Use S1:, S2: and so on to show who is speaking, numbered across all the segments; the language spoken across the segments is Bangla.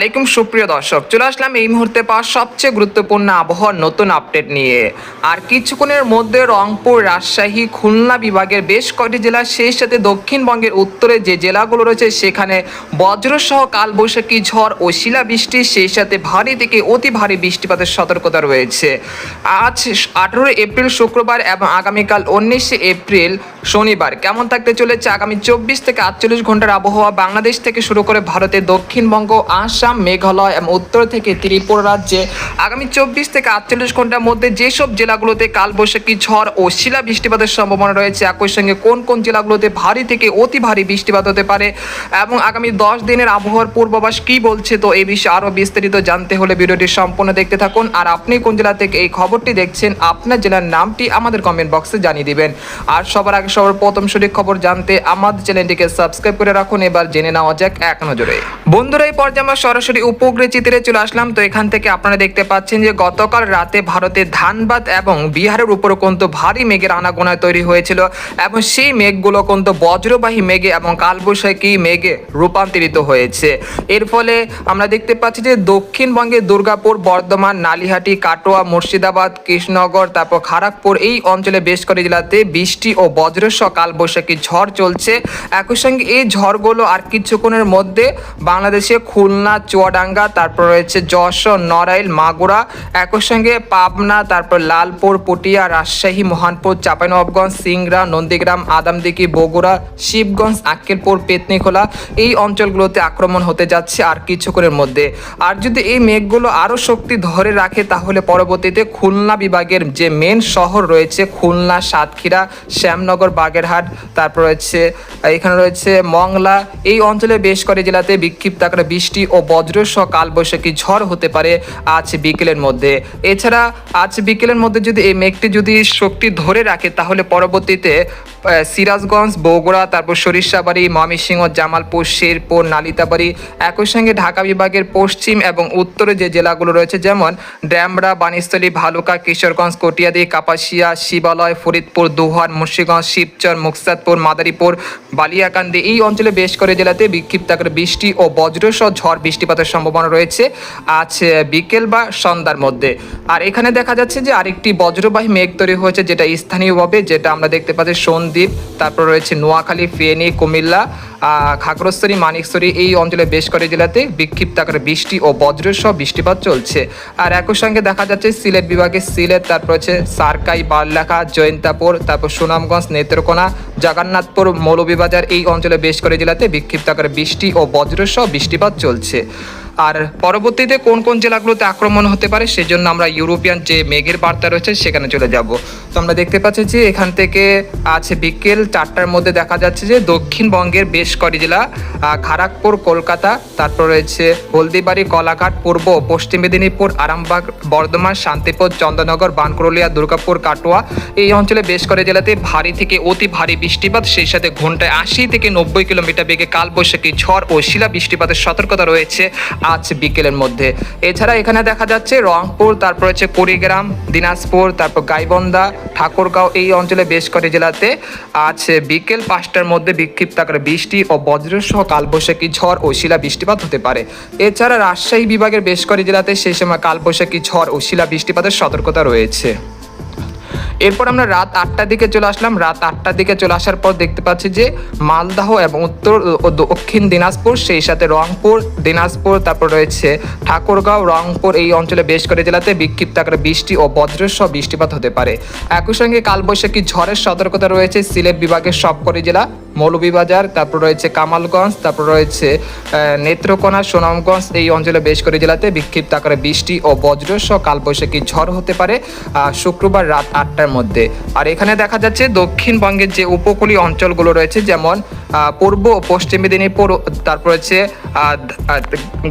S1: আলাইকুম, সুপ্রিয় দর্শক। চলে আসলাম এই মুহূর্তে পাওয়া সবচেয়ে গুরুত্বপূর্ণ আবহাওয়ার নতুন আপডেট নিয়ে। আর কিছুক্ষণের মধ্যে রংপুর, রাজশাহী, খুলনা বিভাগের বেশ কয়টি জেলা, সেই সাথে দক্ষিণবঙ্গের উত্তরে যে জেলাগুলো রয়েছে, সেখানে বজ্রসহ কালবৈশাখী ঝড় ও শিলাবৃষ্টি, সেই সাথে ভারী থেকে অতি ভারী বৃষ্টিপাতের সতর্কতা রয়েছে। আজ আঠেরোই এপ্রিল শুক্রবার এবং আগামীকাল উনিশে এপ্রিল শনিবার। কেমন থাকতে চলেছে আগামী চব্বিশ থেকে আটচল্লিশ ঘণ্টার আবহাওয়া? বাংলাদেশ থেকে শুরু করে ভারতের দক্ষিণবঙ্গ, আসাম মেঘালয় এবং উত্তর থেকে ত্রিপুরা রাজ্যে আগামী চব্বিশ থেকে আটচল্লিশ ঘণ্টার মধ্যে যেসব জেলাগুলোতে কালবৈশাখী ঝড় ও শিলা বৃষ্টিপাতের সম্ভাবনা রয়েছে, একই সঙ্গে কোন কোন জেলাগুলোতে ভারী থেকে অতি ভারী বৃষ্টিপাত হতে পারে এবং আগামী দশ দিনের আবহাওয়ার পূর্বাভাস কি বলছে, তো এই বিষয়ে আরও বিস্তারিত জানতে হলে ভিডিওটি সম্পূর্ণ দেখতে থাকুন। আর আপনি কোন জেলা থেকে এই খবরটি দেখছেন, আপনার জেলার নামটি আমাদের কমেন্ট বক্সে জানিয়ে দিবেন। আর সবার আগে সবার প্রথম সঠিক খবর জানতে আমাদের চ্যানেলটিকে সাবস্ক্রাইব করে রাখুন। এবার জেনে নেওয়া যাক এক নজরে। বন্ধুরা, এই পর্যায়ে আমরা সরাসরি উপগ্রহ চিত্রে চলে আসলাম। তো এখান থেকে আপনারা দেখতে পাচ্ছেন যে গতকাল রাতে ভারতের ধানবাদ এবং বিহারের উপর কিন্তু ভারী মেঘের আনাগোনায় তৈরি হয়েছিল এবং সেই মেঘগুলো কিন্তু বজ্রবাহী মেঘে এবং কালবৈশাখী মেঘে রূপান্তরিত হয়েছে। এর ফলে আমরা দেখতে পাচ্ছি যে দক্ষিণবঙ্গের দুর্গাপুর, বর্ধমান, নালিহাটি, কাটোয়া, মুর্শিদাবাদ, কৃষ্ণনগর, তারপর খড়গপুর এই অঞ্চলে বেশ কয়েকটি জেলাতে বৃষ্টি ও বজ্রসহ কালবৈশাখী ঝড় চলছে। একই সঙ্গে এই ঝড়গুলো আর কিছুক্ষণের মধ্যে বাংলাদেশে খুলনা চুয়াডাঙ্গা, তারপর রয়েছে যশোর, নড়াইল, মাগুরা, একই সঙ্গে পাবনা, তারপর লালপুর, পটিয়া, রাজশাহী, মহানপুর, চাঁপাইনবাবগঞ্জ, সিংড়া, নন্দীগ্রাম, আদামদিঘি, বগুড়া, শিবগঞ্জ, আক্কেলপুর, পেতনিখোলা এই অঞ্চলগুলোতে আক্রমণ হতে যাচ্ছে আর কিছুক্ষণের মধ্যে। আর যদি এই মেঘগুলো আরও শক্তি ধরে রাখে, তাহলে পরবর্তীতে খুলনা বিভাগের যে মেন শহর রয়েছে, খুলনা, সাতক্ষীরা, শ্যামনগর, বাগেরহাট, তারপর রয়েছে, এখানে রয়েছে মংলা, এই অঞ্চলে বেশ কয়েকটি জেলাতে বিক্ষিপ্ত আকারে বৃষ্টি ও বজ্রসহ কালবৈশাখী ঝড় হতে পারে আজ বিকেলের মধ্যে। এছাড়া আজ বিকেলের মধ্যে যদি এই মেঘটি যদি শক্তি ধরে রাখে, তাহলে পরবর্তীতে সিরাজগঞ্জ, বগুড়া, তারপর সরিষাবাড়ি, ময়মনসিংহ, জামালপুর, শেরপুর, নালিতাবাড়ি, একই সঙ্গে ঢাকা বিভাগের পশ্চিম এবং উত্তরে যে জেলাগুলো রয়েছে যেমন ড্যামরা বানিস্থলী ভালুকা, কিশোরগঞ্জ, কটিয়াদি, কাপাসিয়া, শিবালয়, ফরিদপুর দুহার মুন্সিগঞ্জ, শিবচর, মুকসাদপুর, মাদারীপুর, বালিয়াকান্দি এই অঞ্চলে বেশ করে জেলাতে বিক্ষিপ্ত বৃষ্টি ও বজ্রসহ ঝড় বৃষ্টিপাতের সম্ভাবনা রয়েছে আজ বিকেল বা সন্ধ্যার মধ্যে। আর এখানে দেখা যাচ্ছে যে আরেকটি বজ্রবাহী মেঘ তৈরি হয়েছে যেটা স্থানীয়ভাবে যেটা আমরা দেখতে পাচ্ছি সন্দ্বীপ তারপর রয়েছে নোয়াখালী, ফেনী, কুমিল্লা খাগড়াছড়ি, মানিকছড়ি, এই অঞ্চলে বেশ করে জেলাতে বিক্ষিপ্ত আকারে বৃষ্টি ও বজ্রসহ বৃষ্টিপাত চলছে। আর একই সঙ্গে দেখা যাচ্ছে সিলেট বিভাগে সিলেট, তারপর হচ্ছে সারকাই, বারলাখা, জয়ন্তাপুর, তারপর সুনামগঞ্জ, নেত্রকোনা, জগন্নাথপুর, মৌলভীবাজার, এই অঞ্চলে বেশ করে জেলাতে বিক্ষিপ্ত আকারে বৃষ্টি ও বজ্রসহ বৃষ্টিপাত চলছে। আর পরবর্তীতে কোন কোন জেলাগুলোতে আক্রমণ হতে পারে সেজন্য আমরা ইউরোপিয়ান যে মেঘের বার্তা রয়েছে সেখানে চলে যাব। তো আমরা দেখতে পাচ্ছি যে এখান থেকে আছে বিকেল চারটার মধ্যে দেখা যাচ্ছে যে দক্ষিণবঙ্গের বেশ কটি জেলা খড়গপুর কলকাতা, তারপর রয়েছে হলদিবাড়ি, কলাঘাট, পূর্ব পশ্চিম মেদিনীপুর, আরামবাগ, বর্ধমান, শান্তিপুর চন্দ্রনগর বানকুরলিয়া দুর্গাপুর, কাটোয়া। এই অঞ্চলে বেশ কটি জেলাতে ভারী থেকে অতি ভারী বৃষ্টিপাত, সেই সাথে ঘন্টায় আশি থেকে নব্বই কিলোমিটার বেগে কালবৈশাখী ঝড় ও শিলা বৃষ্টিপাতের সতর্কতা রয়েছে। আজ বিকেলের মধ্যে। এছাড়া এখানে দেখা যাচ্ছে রংপুর, তারপর হচ্ছে কুড়িগ্রাম, দিনাজপুর, তারপর গাইবন্ধা, ঠাকুরগাঁও এই অঞ্চলে বেশ কটি জেলাতে আজ বিকেল পাঁচটার মধ্যে বিক্ষিপ্ত আকারে বৃষ্টি ও বজ্রসহ কালবৈশাখী ঝড় ও শিলা বৃষ্টিপাত হতে পারে। এছাড়া রাজশাহী বিভাগের বেশ কটি জেলাতে সেই সময় কালবৈশাখী ঝড় ও শিলা বৃষ্টিপাতের সতর্কতা রয়েছে। এরপর আমরা রাত আটটার দিকে চলে আসলাম। রাত আটটার দিকে চলে আসার পর দেখতে পাচ্ছি যে মালদাহ এবং উত্তর দক্ষিণ দিনাজপুর, সেই সাথে রংপুর, দিনাজপুর, তারপর রয়েছে ঠাকুরগাঁও, রংপুর এই অঞ্চলে বেশ করে জেলাতে বিক্ষিপ্ত আকারে বৃষ্টি ও বজ্রসহ বৃষ্টিপাত হতে পারে। একই সঙ্গে কালবৈশাখী ঝড়ের সতর্কতা রয়েছে। সিলেট বিভাগের সবকটি জেলা মৌলভীবাজার, তারপর রয়েছে কামালগঞ্জ, তারপর রয়েছে নেত্রকোনা, সুনামগঞ্জ, এই অঞ্চলে বেশ করে জেলাতে বিক্ষিপ্ত আকারে বৃষ্টি ও বজ্রসহ কালবৈশাখী ঝড় হতে পারে শুক্রবার রাত আটটার মধ্যে। আর এখানে দেখা যাচ্ছে দক্ষিণবঙ্গের যে উপকূলীয় অঞ্চলগুলো রয়েছে, যেমন পূর্ব পশ্চিম মেদিনীপুর তারপর হচ্ছে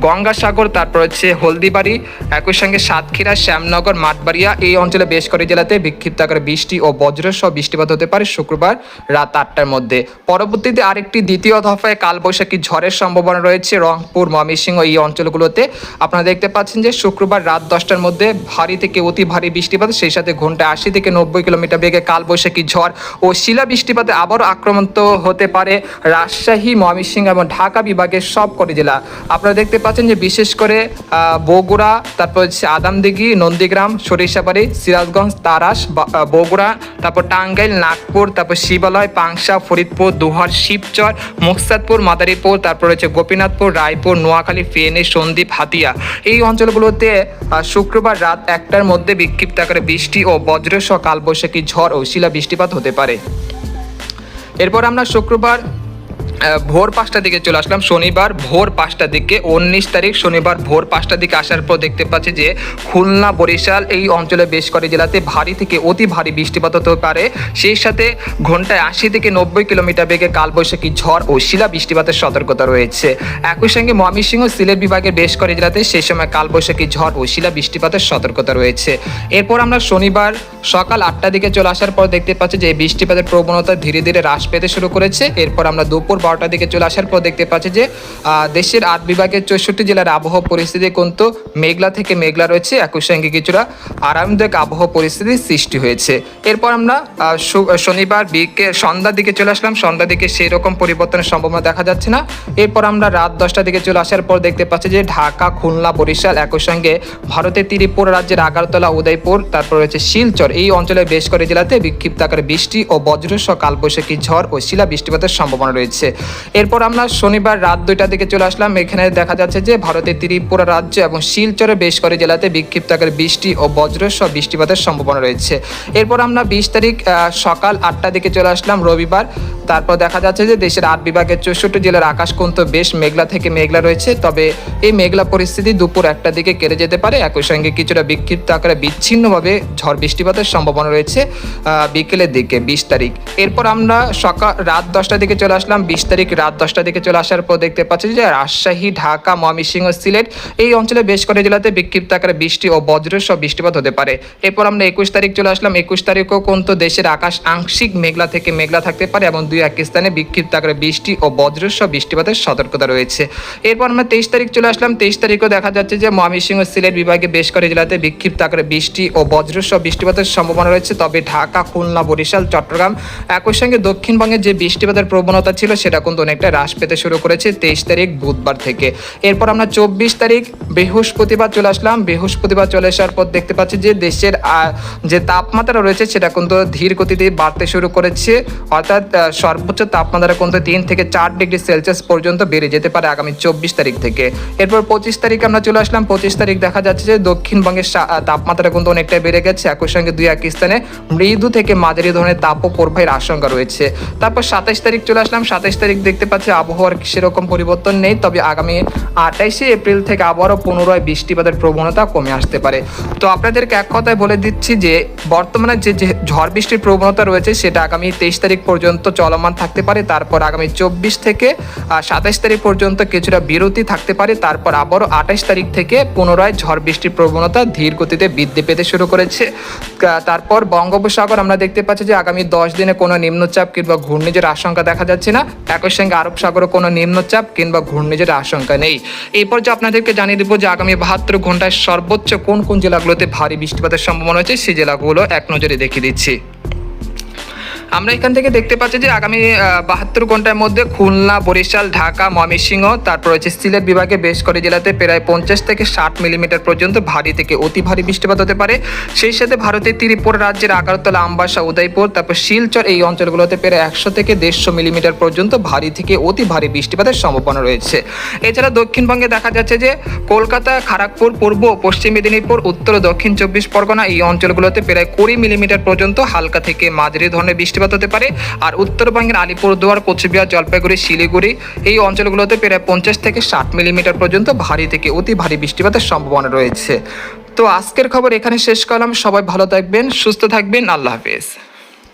S1: গঙ্গাসাগর, তারপর হচ্ছে হলদিবাড়ি, একই সঙ্গে সাতক্ষীরা, শ্যামনগর, মাঠবাড়িয়া, এই অঞ্চলে বেশ করে জেলাতে বিক্ষিপ্ত আকারে বৃষ্টি ও বজ্রসহ বৃষ্টিপাত হতে পারে শুক্রবার রাত আটটার মধ্যে। পরবর্তীতে আরেকটি দ্বিতীয় দফায় কালবৈশাখী ঝড়ের সম্ভাবনা রয়েছে রংপুর, ময়মনসিংহ এই অঞ্চলগুলোতে। আপনারা দেখতে পাচ্ছেন যে শুক্রবার রাত দশটার মধ্যে ভারী থেকে অতি ভারী বৃষ্টিপাত, সেই সাথে ঘন্টায় আশি থেকে নব্বই কিলোমিটার বেগে কালবৈশাখী ঝড় ও শিলা বৃষ্টিপাতে আবারও আক্রমন্ত হতে পারে। রাজশাহী, ময়মনসিংহ এবং ঢাকা বিভাগের সবকটি জেলা। আপনারা দেখতে পাচ্ছেন যে বিশেষ করে বগুড়া, তারপর হচ্ছে আদামদিঘি, নন্দীগ্রাম, সরিষাবাড়ি, সিরাজগঞ্জ, তারাস বগুড়া, তারপর টাঙ্গাইল, নাগপুর, তারপর শিবালয়, পাংশা, ফরিদপুর, দুহার, শিবচর, মুকসাদপুর, মাদারীপুর, তারপর হচ্ছে গোপীনাথপুর, রায়পুর, নোয়াখালী, ফেনী, সন্দ্বীপ, হাতিয়া। এই অঞ্চলগুলোতে শুক্রবার রাত একটার মধ্যে বিক্ষিপ্ত আকারে বৃষ্টি ও বজ্রসহ কালবৈশাখী ঝড় ও শিলা বৃষ্টিপাত হতে পারে। এরপর আমরা শুক্রবার ভোর পাঁচটার দিকে চলে আসলাম। শনিবার ভোর পাঁচটার দিকে, উনিশ তারিখ শনিবার ভোর পাঁচটার দিকে আসার পর দেখতে পাচ্ছি যে খুলনা, বরিশাল এই অঞ্চলে বেশ কটি জেলাতে ভারী থেকে অতি ভারী বৃষ্টিপাত হতে পারে। সেই সাথে ঘন্টায় আশি থেকে নব্বই কিলোমিটার বেগে কালবৈশাখী ঝড় ও শিলা বৃষ্টিপাতের সতর্কতা রয়েছে। একই সঙ্গে ময়মনসিংহ সিলেট বিভাগের বেশ কটি জেলাতে সেই সময় কালবৈশাখী ঝড় ও শিলা বৃষ্টিপাতের সতর্কতা রয়েছে। এরপর আমরা শনিবার সকাল আটটার দিকে চলে আসার পর দেখতে পাচ্ছি যে বৃষ্টিপাতের প্রবণতা ধীরে ধীরে হ্রাস পেতে শুরু করেছে। এরপর আমরা দুপুর বারোটার দিকে চলে আসার পর দেখতে পাচ্ছি যে দেশের আট বিভাগের চৌষট্টি জেলার আবহাওয়া পরিস্থিতি কিন্তু মেঘলা থেকে মেঘলা রয়েছে। একই সঙ্গে কিছুটা আরামদায়ক আবহাওয়া পরিস্থিতির সৃষ্টি হয়েছে। এরপর আমরা শনিবার বিকে, সন্ধ্যার দিকে চলে আসলাম। সন্ধ্যার দিকে সেই রকম পরিবর্তনের সম্ভাবনা দেখা যাচ্ছে না। এরপর আমরা রাত দশটার দিকে চলে আসার পর দেখতে পাচ্ছি যে, ঢাকা, খুলনা, বরিশাল, একই সঙ্গে ভারতের ত্রিপুরা রাজ্যের আগারতলা, উদয়পুর, তারপর রয়েছে শিলচর এই অঞ্চলের বেশ কয়েক জেলাতে বিক্ষিপ্ত আকারে বৃষ্টি ও বজ্রসহ কালবৈশাখী ঝড় ও শিলা বৃষ্টিপাতের সম্ভাবনা রয়েছে। এরপর আমরা শনিবার রাত দুইটার দিকে চলে আসলাম। এখানে দেখা যাচ্ছে যে ভারতের ত্রিপুরা রাজ্য এবং শিলচরের বেশ কয়েক জেলাতে বিক্ষিপ্ত আকারে বৃষ্টি ও বজ্রসহ বৃষ্টিপাতের সম্ভাবনা রয়েছে। এরপর আমরা বিশ তারিখ সকাল আটটার দিকে চলে আসলাম রবিবার। তারপর দেখা যাচ্ছে যে দেশের আট বিভাগের চৌষট্টি জেলার আকাশ কিন্তু বেশ মেঘলা থেকে মেঘলা রয়েছে। তবে এই মেঘলা পরিস্থিতি দুপুর একটার দিকে কেটে যেতে পারে। একই সঙ্গে কিছুটা বিক্ষিপ্ত আকারে বিচ্ছিন্নভাবে ঝড় বৃষ্টিপাতের সম্ভাবনা রয়েছে বিকেলের দিকে, বিশ তারিখ। এরপর আমরা সকাল, রাত দশটার দিকে চলে আসলাম। বিশ তারিখ, রাত দশটার দিকে চলে আসার পর দেখতে পাচ্ছি যে রাজশাহী, ঢাকা, ময়মনসিংহ সিলেট এই অঞ্চলে বেশ কয়েকটি জেলাতে বিক্ষিপ্ত আকারে বৃষ্টি ও বজ্র সহ বৃষ্টিপাত হতে পারে। এরপর আমরা একুশ তারিখ চলে আসলাম। একুশ তারিখও কিন্তু দেশের আকাশ আংশিক মেঘলা থেকে মেঘলা থাকতে পারে এবং দুই এক স্থানে বিক্ষিপ্ত আকারে বৃষ্টি ও বজ্র সহ বৃষ্টিপাতের সতর্কতা রয়েছে। এরপর আমরা তেইশ তারিখ চলে আসলাম। তেইশ তারিখও দেখা যাচ্ছে যে ময়মনসিংহ সিলেট বিভাগে বেশ কয়েকটি জেলাতে বিক্ষিপ্ত আকারে বৃষ্টি ও বজ্র সহ বৃষ্টিপাতের সম্ভাবনা রয়েছে। তবে ঢাকা, খুলনা, বরিশাল, চট্টগ্রাম একই সঙ্গে দক্ষিণবঙ্গে যে বৃষ্টিপাতের প্রবণতা ছিল, সেটা কিন্তু অনেকটা হ্রাস পেতে শুরু করেছে তেইশ তারিখ বুধবার থেকে। এরপর আমরা চব্বিশ তারিখ বৃহস্পতিবার চলে আসলাম। বৃহস্পতিবার চলে আসার পর দেখতে পাচ্ছি যে দেশের যে তাপমাত্রা রয়েছে, সেটা কিন্তু ধীর গতিতে বাড়তে শুরু করেছে। অর্থাৎ সর্বোচ্চ তাপমাত্রা কিন্তু তিন থেকে চার ডিগ্রি সেলসিয়াস পর্যন্ত বেড়ে যেতে পারে আগামী চব্বিশ তারিখ থেকে। এরপর পঁচিশ তারিখ আমরা চলে আসলাম। পঁচিশ তারিখ দেখা যাচ্ছে যে দক্ষিণবঙ্গের তাপমাত্রা কিন্তু অনেকটাই বেড়ে গেছে। একই সঙ্গে স্থানে মৃদু থেকে মাঝারি ধরনের তাপ প্রবাহের আশঙ্কা রয়েছে। তারপর সাতাশ তারিখ চলে আসলাম। সাতাশ তারিখ দেখতে পাচ্ছি আবহাওয়ার সেরকম পরিবর্তন নেই, তবে আগামী আঠাইশে এপ্রিল থেকে আবারও পুনরায় বৃষ্টিপাতের প্রবণতা কমে আসতে পারে। তো আপনাদেরকে এক কথায় বলে দিচ্ছি যে, বর্তমানে যে ঝড় বৃষ্টির প্রবণতা রয়েছে, সেটা আগামী তেইশ তারিখ পর্যন্ত চলমান থাকতে পারে। তারপর আগামী চব্বিশ থেকে সাতাইশ তারিখ পর্যন্ত কিছুটা বিরতি থাকতে পারে। তারপর আবারও আঠাইশ তারিখ থেকে পুনরায় ঝড় বৃষ্টির প্রবণতা ধীর গতিতে বৃদ্ধি পেতে শুরু করেছে। তারপর বঙ্গোপসাগর আমরা দেখতে পাচ্ছি যে আগামী দশ দিনে কোনো নিম্নচাপ কিংবা ঘূর্ণিঝড়ের আশঙ্কা দেখা যাচ্ছে না। একই সঙ্গে আরব সাগরও কোনো নিম্নচাপ কিংবা ঘূর্ণিঝড়ের আশঙ্কা নেই। এরপর পর্যায়ে আপনাদেরকে জানিয়ে দেবো যে আগামী বাহাত্তর ঘন্টায় সর্বোচ্চ কোন কোন জেলাগুলোতে ভারী বৃষ্টিপাতের সম্ভাবনা রয়েছে, সেই জেলাগুলো এক নজরে দেখিয়ে দিচ্ছি। আমরা এখান থেকে দেখতে পাচ্ছি যে আগামী বাহাত্তর ঘণ্টার মধ্যে খুলনা, বরিশাল, ঢাকা, ময়মনসিংহ, তারপর হচ্ছে সিলেট বিভাগে বেশ কটি জেলাতে প্রায় পঞ্চাশ থেকে ষাট মিলিমিটার পর্যন্ত ভারী থেকে অতি ভারী বৃষ্টিপাত হতে পারে। সেই সাথে ভারতের ত্রিপুরা রাজ্যের আগারতলা, আমবাসা, উদয়পুর, তারপর শিলচর এই অঞ্চলগুলোতে প্রায় একশো থেকে দেড়শো মিলিমিটার পর্যন্ত ভারী থেকে অতি ভারী বৃষ্টিপাতের সম্ভাবনা রয়েছে। এছাড়া দক্ষিণবঙ্গে দেখা যাচ্ছে যে কলকাতা খড়গপুর পূর্ব পশ্চিম মেদিনীপুর, উত্তর ও দক্ষিণ চব্বিশ পরগনা এই অঞ্চলগুলোতে প্রায় কুড়ি মিলিমিটার পর্যন্ত হালকা থেকে মাঝারি ধরনের বৃষ্টিপাত হতে পারে। আর উত্তরবঙ্গের আলিপুরদুয়ার কোচবিহার, জলপাইগুড়ি, শিলিগুড়ি এই অঞ্চলগুলোতে প্রায় পঞ্চাশ থেকে ষাট মিলিমিটার পর্যন্ত ভারী থেকে অতি ভারী বৃষ্টিপাতের সম্ভাবনা রয়েছে। তো আজকের খবর এখানে শেষ করলাম। সবাই ভালো থাকবেন, সুস্থ থাকবেন। আল্লাহ হাফেজ।